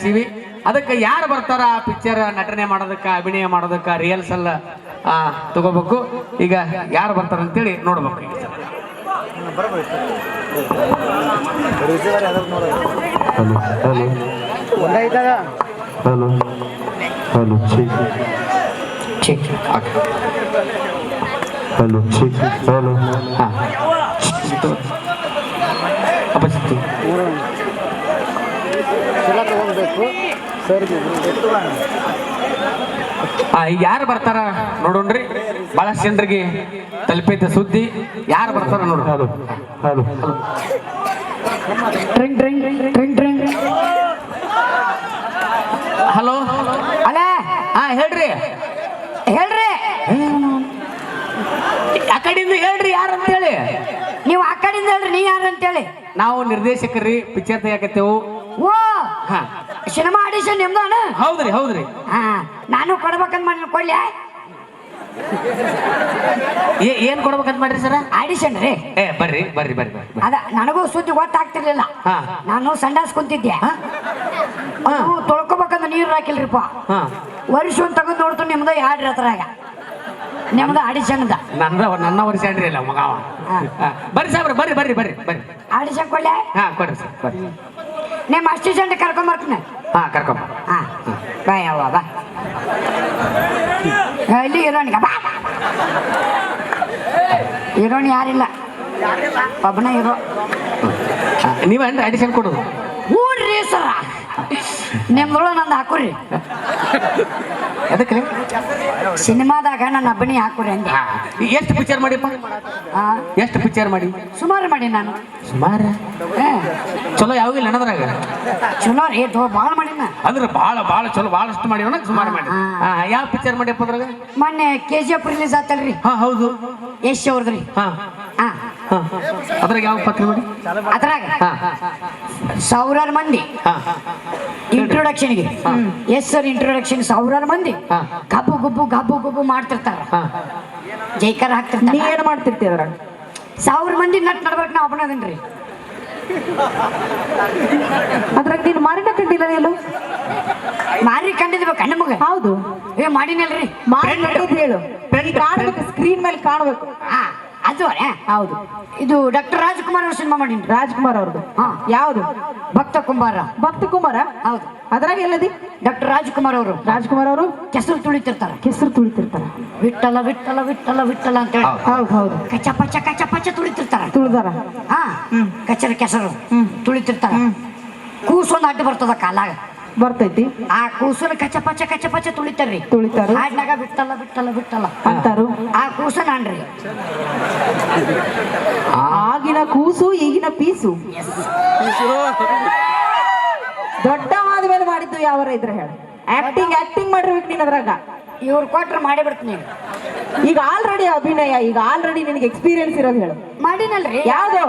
C V ಅದಕ್ಕೆ ಯಾರು ಬರ್ತಾರ ಪಿಕ್ಚರ್ ನಟನೆ ಮಾಡೋದಕ್ಕ ಅಭಿನಯ ಮಾಡೋದಕ್ಕ ರಿಯಲ್ಸ್ ಎಲ್ಲ ತಗೋಬೇಕು ಈಗ ಯಾರು ಬರ್ತಾರ ಅಂತೇಳಿ ನೋಡ್ಬೇಕು. ಹಲೋ ಹಲೋ ಹಾ ಈಗ ಯಾರು ಬರ್ತಾರ ನೋಡೋಣ್ರಿ? ಬಹಳಷ್ಟು ಜನರಿಗೆ ತಲುಪೈತೆ ಸುದ್ದಿ. ಯಾರು ಬರ್ತಾರ ನೋಡ್ರಿ hello hello. Tring tring tring tring. Hello? ಅಲ್ಲ ಹಾ ಹೇಳ್ರಿ. ಹೇಳ್ರಿ. ಆ ಕಡೆಯಿಂದ ಹೇಳ್ರಿ ಯಾರು ಅಂತೇಳಿ. ನೀವು ಆ ಕಡೆಯಿಂದ ಹೇಳ್ರಿ ನೀ ಯಾರು ಅಂತೇಳಿ? ನಾವು ನಿರ್ದೇಶಕರಿ ಪಿಕ್ಚರ್ ತೆಗಿಯಕತ್ತೇವು ಓ ಹಾ. ಸಿನಿಮಾ ಆಡಿಷನ್ ನಿಮ್ದಾನ? ಹೌದ್ರಿ ಹೌದ್ರಿ. ಹಾ. ನಾನು ಕೊಡ್ಬೇಕಂತ ಮಾಡಿ ಕೊಡ್ಲಿ ಏ- ಏನ್ ಕೊಡ್ಬೇಕಂತ ಮಾಡ್ರಿ ಸರ? ಆಡಿಷನ್ ರೀ. ಏ ಬರ್ರಿ ಬರ್ರಿ ಬರ್ರಿ ಬರ್ರಿ. ಅದ ನನಗೂ ಸುದ್ದಿ ಗೊತ್ತಾಗ್ತಿರ್ಲಿಲ್ಲ. ಹಾ. ನಾನು ಸಂಡಾಸ್ ಕುಂತಿದ್ದೆ. ಅದು ತೊಳ್ಕೊಬೇಕಂತ ನೀರು ಹಾಕಿಲ್ರಿಪ್ಪ. ಹಾ. ವರ್ಷ ಒಂದು ತೆಗೆದು ನೋಡ್ತು ನಿಮ್ದು ಯಾಡ್ರಿ ಹತ್ರಾಗ? ನಿಮ್ದು ಆಡಿಷನ್ ನನ್ನ ವರ್ಷ ಏನ್ರಿ ಇಲ್ಲ ಮಗ ಅವ. ಹಾ. ಹಾ. ಬರ್ರಿ ಸಾಬ್ರ ಬರ್ರಿ ಬರ್ರಿ ಬರ್ರಿ ಬರ್ರಿ. ಆಡಿಷನ್ ಕೊಡ್ಲಿ ಹಾ ಕೊಡ್ರಿ ಸರ್ ಬರ್ರಿ ನಿಮ್ಮ ಜನ ಕರ್ಕೊಂಡ್ ಬರ್ತೀನಿ ಹಾ ಕರ್ಕೊಂಬ ಹಾ ಬಾ ಯಾವ ಬಾ ಇಲ್ಲಿ ಇರೋಣ ಬಾ ಹೀರೋಣಿ ಯಾರಿಲ್ಲ ಒಬ್ಬನ ಇರೋ ನೀವೇನ್ರಿ ಅಡಿಷನ್ ಕೊಡೋದು? ಹ್ಞೂನ್ರಿ ಸರ. ನಿಮ್ದೊಳಗೆ ನಂದು ಹಾಕುರಿ. ಅದಕ್ಕೆ? ಸಿನಿಮಾದಾಗ ನನ್ನ ಅಬ್ಬನಿ ಹಾಕುರಿ ಅಂದೆ. ಎಷ್ಟು ಪಿಕ್ಚರ್ ಮಾಡಿಪ್ಪ? ಎಷ್ಟು ಪಿಕ್ಚರ್ ಮಾಡಿ? ಸುಮಾರು ಮಾಡಿ ನಾನು. ಸುಮಾರು? ಚಲೋ ಯಾವಾಗಿಲ್ಲ ನಡೆದ್ರಾಗ ಚಲೋ ರೀ ಬಾಳ ಭಾಳ ಮಾಡಿನ. ಅಂದ್ರೆ ಭಾಳ ಭಾಳ ಚಲೋ ಭಾಳಷ್ಟು ಮಾಡಿ ಸುಮಾರು ಮಾಡಿ. ಹಾ. ಯಾವ ಪಿಕ್ಚರ್ ಮಾಡಿಪ್ಪ ಅದ್ರಾಗ? ಮೊನ್ನೆ ಕೆ ಜಿ ಎಫ್ ರಿಲೀಸ್ ಆತಲ್ರಿ. ಹಾ ಹೌದು. ಯಶ್ ಅವ್ರದ್ರಿ. ಹಾ. ಹಾ. ಅದ್ರಾಗ ಯಾವ ಪತ್ರ ಮಾಡಿ? ಅದ್ರಾಗ? ಹಾ. ಸಾವಿರಾರು ಮಂದಿ. ಇಂಟ್ರೊಡಕ್ಷನ್ಗೆ ಎಸ್ ಸರ್ ಇಂಟ್ರೊಡಕ್ಷನ್ ಸಾವಿರಾರು ಮಂದಿ. ಗಬ್ಬು ಗುಬ್ಬು ಗಬ್ಬು ಗುಬ್ಬು ಮಾಡ್ತಿರ್ತಾರ. ಜೈಕಾರ ನೀ ಹಾಕ್ತಿರ್ತಾರ. ಏನ್ ಮಾಡ್ತಿರ್ತೀರ ಸಾವಿರ ಮಂದಿ ನಟ್ ನಡ್ಬೇಕು ನಾ ಒಬ್ಬನದನ್ರಿ ಅದ್ರಾಗ ನೀನು ಮಾರಿನ ಕಂಡಿಲ್ಲ ನೀನು ಮಾರಿ ಕಂಡಿದ್ಬೇಕು ಕಣ್ಣ ಮಗ. ಹೌದು. ಏ ಮಾಡಿನಲ್ರಿ. ಮಾರಿ ಹೇಳು. ನೀ ಸ್ಕ್ರೀನ್ ಮೇಲೆ ಕಾಣಬೇಕು. ಹಾ. ಅದು ಹೌದು. ಇದು ಡಾಕ್ಟರ್ ರಾಜ್ಕುಮಾರ್ ಅವ್ರ ಸಿನಿಮಾ ಮಾಡಿ ರಾಜ್ಕುಮಾರ್ ಅವ್ರದ್ದು. ಹಾ. ಯಾವ್ದು? ಭಕ್ತ ಕುಂಬಾರ. ಭಕ್ತ ಕುಮಾರ ಹೌದು. ಅದ್ರಾಗ ಎಲ್ಲದಿ? ಡಾಕ್ಟರ್ ರಾಜ್ಕುಮಾರ್ ಅವರು. ರಾಜ್ಕುಮಾರ್ ಅವರು? ಕೆಸರು ತುಳಿತಿರ್ತಾರ. ಕೆಸರು ತುಳಿತಿರ್ತಾರ. ವಿಠಲ ವಿಠಲ ವಿಠಲ ವಿಠಲ ಅಂತ ಹೇಳಿ. ಹೌದು ಹೌದು ಕಚ್ಚ ಪಚ್ಚ ಕಚ್ಚ ಪಚ್ಚ ತುಳಿತಿರ್ತಾರ. ತುಳಿದಾರ. ಹಾ. ಕಚ್ಚರ ಕೆಸರು ತುಳಿತಿರ್ತಾರ. ಕೂಸೊಂದು ಅಡ್ಡ ಬರ್ತದ ಕಾಲಾಗ. ಬರ್ತೈತಿ. ಆ ಕೂಸನ ಕಚ್ಚ ಪಚ್ಚ ಕಚ್ಚ ಪಚ್ಚ ತುಳಿತಾರ್ರಿ. ತುಳಿತಾರ. ಹಾಡ್ನಾಗ ಬಿಟ್ಟಲ್ಲ ಬಿಟ್ಟಲ್ಲ ಬಿಟ್ಟಲ್ಲ. ಅಂತಾರು. ಆ ಕೂಸ ನಾನ್ರಿ ಆಗಿನ ಕೂಸು ಈಗಿನ ಪೀಸು. ದೊಡ್ಡ ಮೇಲೆ ಮಾಡಿದ್ದು ಯಾವ ಇದ್ರೆ ಹೇಳ. ಆಕ್ಟಿಂಗ್ ಆಕ್ಟಿಂಗ್ ಮಾಡಿರ್ಬೇಕು ನೀನ್ ಅದ್ರಾಗ. ಇವ್ರು ಕೊಟ್ರೆ ಮಾಡಿ ಬಿಡ್ತೀನಿ ಈಗ ಆಲ್ರೆಡಿ ಅಭಿನಯ ಈಗ ಆಲ್ರೆಡಿ ನಿನಗೆ ಎಕ್ಸ್ಪೀರಿಯನ್ಸ್ ಇರೋದು ಹೇಳು. ಮಾಡಿನಲ್ರಿ. ಯಾವ್ದು?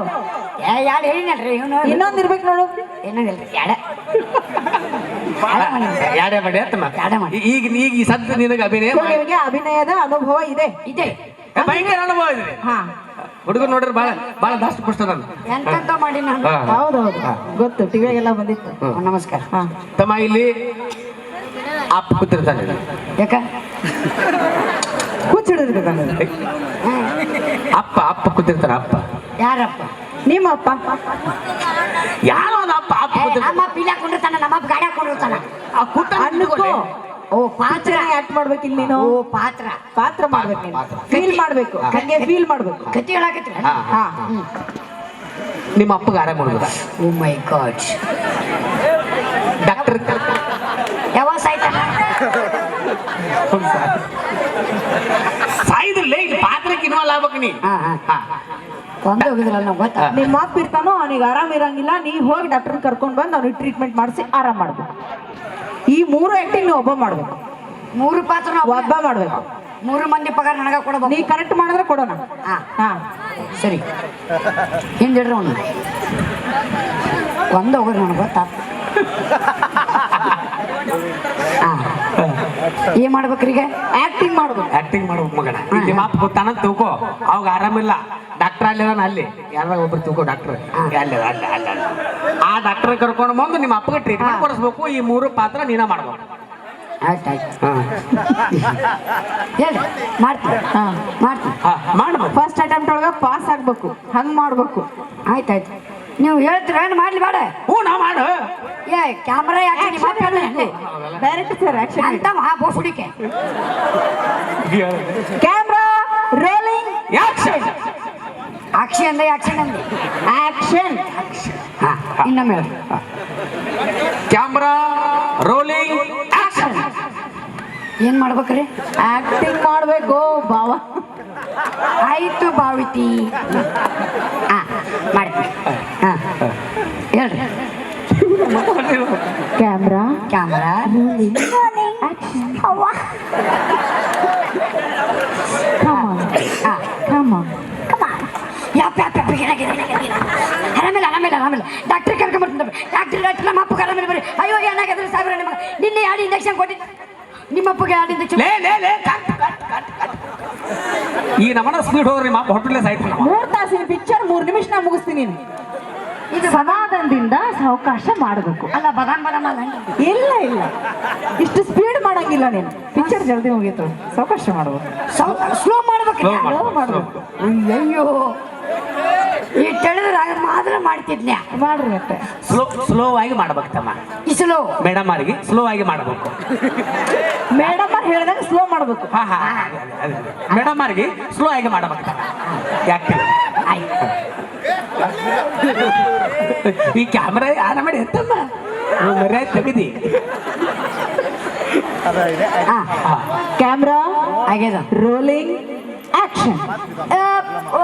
ಯಾರು ಹೇಳಿನಲ್ರಿ ಇನ್ನೊಂದು ಇನ್ನೊಂದ್ ಇರ್ಬೇಕು ನೋಡು. ಏನಂಗಿಲ್ರಿ ಯಾಡ. ಯಾರೇ ಮಾಡಿ ಅಂತ ಯಾರೇ ಮಾಡಿ. ಈಗ ಈಗ ಈ ಸದ್ಯ ನಿನಗೆ ಅಭಿನಯ ಸೊ ಅಭಿನಯದ ಅನುಭವ ಇದೆ. ಇದೆ. ಭಯಂಕರ ಅನುಭವ ಇದೆ. ಹುಡುಗ ಹುಡುಗರು ನೋಡ್ರಿ ಬಹಳ ಬಹಳ ದಷ್ಟ ಪುಷ್ಟ ನಾನು. ಎಂತೆಂತ ಮಾಡಿ ನಾನು? ಹೌದೌದು. ಗೊತ್ತು ಟಿವಿಯಾಗೆಲ್ಲ ಬಂದಿತ್ತು. ನಮಸ್ಕಾರ. ತಮ್ಮ ಇಲ್ಲಿ ಅಪ್ಪ ಕೂತಿರ್ತಾನೆ. ಯಾಕ? ಕೂಚಿಡಿದ್ರಿ ಅಪ್ಪ ಅಪ್ಪ ಕೂತಿರ್ತಾನೆ ಅಪ್ಪ. ಯಾರಪ್ಪ? ನಿಮ್ಮ ಅಪ್ಪ? ಯಾರೋ ಅಪ್ಪ? ಅಪ್ಪ ಕೂತಿರ್ತಾನೆ. ಹಾಕೊಂಡಿರ್ತಾನ ಆ ಕುಟ್ಟ ಹಣ್ಣುಗಳು ಓ ಪಾತ್ರ. ಆಕ್ಟ್ ಮಾಡ್ಬೇಕು ಇಲ್ಲಿ ನೀನು? ಓ ಪಾತ್ರ. ಪಾತ್ರ ಮಾಡ್ಬೇಕು ನೀನು. ಫೀಲ್ ಮಾಡ್ಬೇಕು. ಹಂಗೆ ಫೀಲ್ ಮಾಡ್ಬೇಕು. ಕತ್ತಿ ಹೇಳಾಕತ್ರಿ ಹಾ ನಿಮ್ಮ ಅಪ್ಪಗೆ ಆರಾಮ ಮಾಡುದ ಓ ಮೈ ಗಾಡ್. ಡಾಕ್ಟರ್. ಯಾವಾಗ ಸಾಯ್ತಾನ? ಸಾಯಿದ್ರಲ್ಲ ಇಲ್ಲಿ ಪಾತ್ರಕ್ಕೆ ಇನ್ವಾಲ್ವ್ ಆಗ್ಬೇಕು ನೀ. ಹಾ ಹಾ. ಹಾ. ಕೊಂದು ಹೋಗಿದ್ರಲ್ಲ ನಾವು ಗೊತ್ತಾ ನಿಮ್ಮ ಅಪ್ಪ ಇರ್ತಾನೋ ಅವನಿಗೆ ಆರಾಮ್ ಇರಂಗಿಲ್ಲ ನೀ ಹೋಗಿ ಡಾಕ್ಟರ್ ಕರ್ಕೊಂಡು ಬಂದು ಅವ್ನಿಗೆ ಟ್ರೀಟ್ಮೆಂಟ್ ಮಾಡಿಸಿ ಆರಾಮ್ ಮಾಡ್ಬೇಕು. ಈ ಮೂರು ಆಕ್ಟಿಂಗ್ ನೀವು ಒಬ್ಬ ಮಾಡ್ಬೇಕು. ಮೂರು ಪಾತ್ರ ಒಬ್ಬ ಮಾಡ್ಬೇಕು. ಮೂರು ಮಂದಿ ಪಗಾರ ನನಗ ನೀ ಕೊಡಬೇಕು ಕರೆಕ್ಟ್ ಮಾಡಿದ್ರೆ ಕೊಡೋಣ. ಹಾ. ಹಾ. ಸರಿ. ಹಿಂದಿಡ್ರಿ ಅವನು. ಒಂದು ಹೋಗ್ರಿ ನನಗೆ ಗೊತ್ತಾತ ಹಾ ಏನ್ ಮಾಡ್ಬೇಕ್ರಿ ಈಗ? ಆಕ್ಟಿಂಗ್ ಮಾಡ್ಬೇಕು. ಆಕ್ಟಿಂಗ್ ಮಾಡ್ಬೇಕು ಮಗನ. ಇಲ್ಲಿ ಮಾತು ಅಪ್ಪ ಗೊತ್ತಾನಂತ ತಿಳ್ಕೊ. ಅವಾಗ ಆರಾಮಿಲ್ಲ. ಡಾಕ್ಟರ್ ಅಲ್ಲಿ ಅದಾನ ಅಲ್ಲಿ. ಯಾರಾಗ ಒಬ್ರು ತಿಳ್ಕೊ ಡಾಕ್ಟರ್ ಅಲ್ಲಿ ಅಲ್ಲ ಅಲ್ಲಿ ಆ ಡಾಕ್ಟರ್ ಕರ್ಕೊಂಡು ಬಂದು ನಿಮ್ಮ ಅಪ್ಪಗೆ ಟ್ರೀಟ್ಮೆಂಟ್ ಕೊಡಿಸ್ಬೇಕು. ಈ ಮೂರು ಪಾತ್ರ ನೀನ ಮಾಡ್ಬೇಕು ಆಯ್ತು ಆಯ್ತು ಹೇಳಿ ಮಾಡ್ತೀನಿ. ಹಾ. ಮಾಡ್ತೀನಿ. ಹಾ ಮಾಡ್ಬೇಕು ಫಸ್ಟ್ ಅಟೆಂಪ್ಟ್ ಒಳಗ ಪಾಸ್ ಆಗ್ಬೇಕು. ಹಂಗ್ ಮಾಡ್ಬೇಕು. ಆಯ್ತಾಯ್ತು. ಆಯ್ತು ನೀವು ಹೇಳ್ತೀರ ಏನು ಮಾಡ್ಲಿ ಬೇಡ. ಹ್ಞೂ ನಾ ಮಾಡು. ಏ ಕ್ಯಾಮ್ರಾ ಯಾಕೆ ನಿಮ್ಮ ಅಪ್ಪ ಅಲ್ಲ? ಇಲ್ಲಿ? ಡೈರೆಕ್ಟ್ ಸರ್ ಆಕ್ಷನ್ ಅಂತ ಮಹಾ ಬೋಸುಡಿಕೆ ಕ್ಯಾಮ್ರಾ ರೋಲಿಂಗ್ ಆಕ್ಷನ್ ಆಕ್ಷನ್ ಅಂದೆ ಆಕ್ಷನ್ ಅಂದೆ ಆಕ್ಷನ್ ಹಾ ಇನ್ನೊಮ್ಮೆ ಹೇಳಿ. ಕ್ಯಾಮ್ರಾ ರೋಲಿಂಗ್ ಆಕ್ಷನ್ ಏನ್ ಮಾಡ್ಬೇಕ್ರಿ? ಆಕ್ಟಿಂಗ್ ಮಾಡ್ಬೇಕು ಬಾವ ಆಯ್ತು ಬಾವಿತಿ ಹಾ ಮಾಡ್ತೀನಿ. ಹಾ ಹೇಳ್ರಿ. ಕ್ಯಾಮ್ರಾ? ಕ್ಯಾಮ್ರಾ? ಅವ್ವ ಹಾ ಕಮ ಯಾಪ ಯಾಪ ಯಾಪ ಗಿಡ ಗಿಡ ಗಿಡ ಗಿಡ ಆರಾಮಿಲ್ಲ ಆರಾಮಿಲ್ಲ ಆರಾಮಿಲ್ಲ. ಡಾಕ್ಟರ್ ಕರ್ಕೊಂಡ್ಬರ್ತೀನಿ ಡಾಕ್ಟರ್ ಡಾಕ್ಟರ್ ನಮ್ಮ ಅಪ್ಪಗೆ ಆರಾಮಿಲ್ಲ ಬರ್ರಿ ಅಯ್ಯೋ ಏನಾಗಿದ್ರೆ ಸಾವಿರ ನಿಮ್ಮ ನಿನ್ನೆ ಎರಡು ಇಂಜೆಕ್ಷನ್ ಕೊಟ್ಟಿದ್ದು? ನಿಮ್ಮ ಅಪ್ಪಗೆ ಎರಡು ಇಂಜೆಕ್ಷನ್ ಲೇ ಲೇ ಲೇ ಕಟ್, ಕಟ್, ಕಟ್, ಕಟ್. ಈ ನಮನ ಸ್ಪೀಡ್ ಹೋದ್ರೆ ಮಾಪ ಹೊಟ್ಟಲೆ ಸಾಯ್ತು ಮೂರ್ ತಾಸಿನ ಪಿಕ್ಚರ್ ಮೂರ್ ನಿಮಿಷ ನಾ ಮುಗಿಸ್ತೀನಿ ಇದು ಸಮಾಧಾನದಿಂದ ಸಾವಕಾಶ ಮಾಡಬೇಕು. ಅಲ್ಲ ಬದಾಮ್ ಬದಾಮ ಅಲ್ಲ ಇಲ್ಲ ಇಲ್ಲ. ಇಷ್ಟು ಸ್ಪೀಡ್ ಮಾಡಂಗಿಲ್ಲ ನೀನು. ಪಿಕ್ಚರ್ ಜಲ್ದಿ ಮುಗೀತು. ಸಾವಕಾಶ ಮಾಡಬೇಕು. ಸ್ಲೋ ಮಾಡ್ಬೇಕು. ಮಾಡ್ಬೇಕು. ಮಾಡ್ಬೇಕು. ಈ ತಿಳಿದ್ರೆ ಮಾತ್ರ ಮಾಡ್ತಿದ್ನ್ಯಾ? ಮಾಡ್ರಿ ಅಷ್ಟೇ ಸ್ಲೋ ಸ್ಲೋ ಆಗಿ ಮಾಡ್ಬೇಕು ತಮ್ಮ. ಈ ಸ್ಲೋ ಮೇಡಮ್ ಅವರಿಗೆ ಸ್ಲೋ ಆಗಿ ಮಾಡಬೇಕು. ಮೇಡಮ್ ಅವ್ರು ಹೇಳಿದಾಗ ಸ್ಲೋ ಮಾಡ್ಬೇಕು. ಹಾ ಹಾ ಮೇಡಮ್ ಅವರಿಗೆ ಸ್ಲೋ ಆಗಿ ಮಾಡಬೇಕು ಯಾಕೆ? ಆಯ್ತು ಈ ಕ್ಯಾಮ್ರಾ ಆನ ಮಾಡಿ ಎತ್ತಮ್ಮ. ಮರ್ಯಾದೆ ತೆಗಿದಿ. ಕ್ಯಾಮ್ರಾ ಆಗ್ಯದ ರೋಲಿಂಗ್ ಆಕ್ಷನ್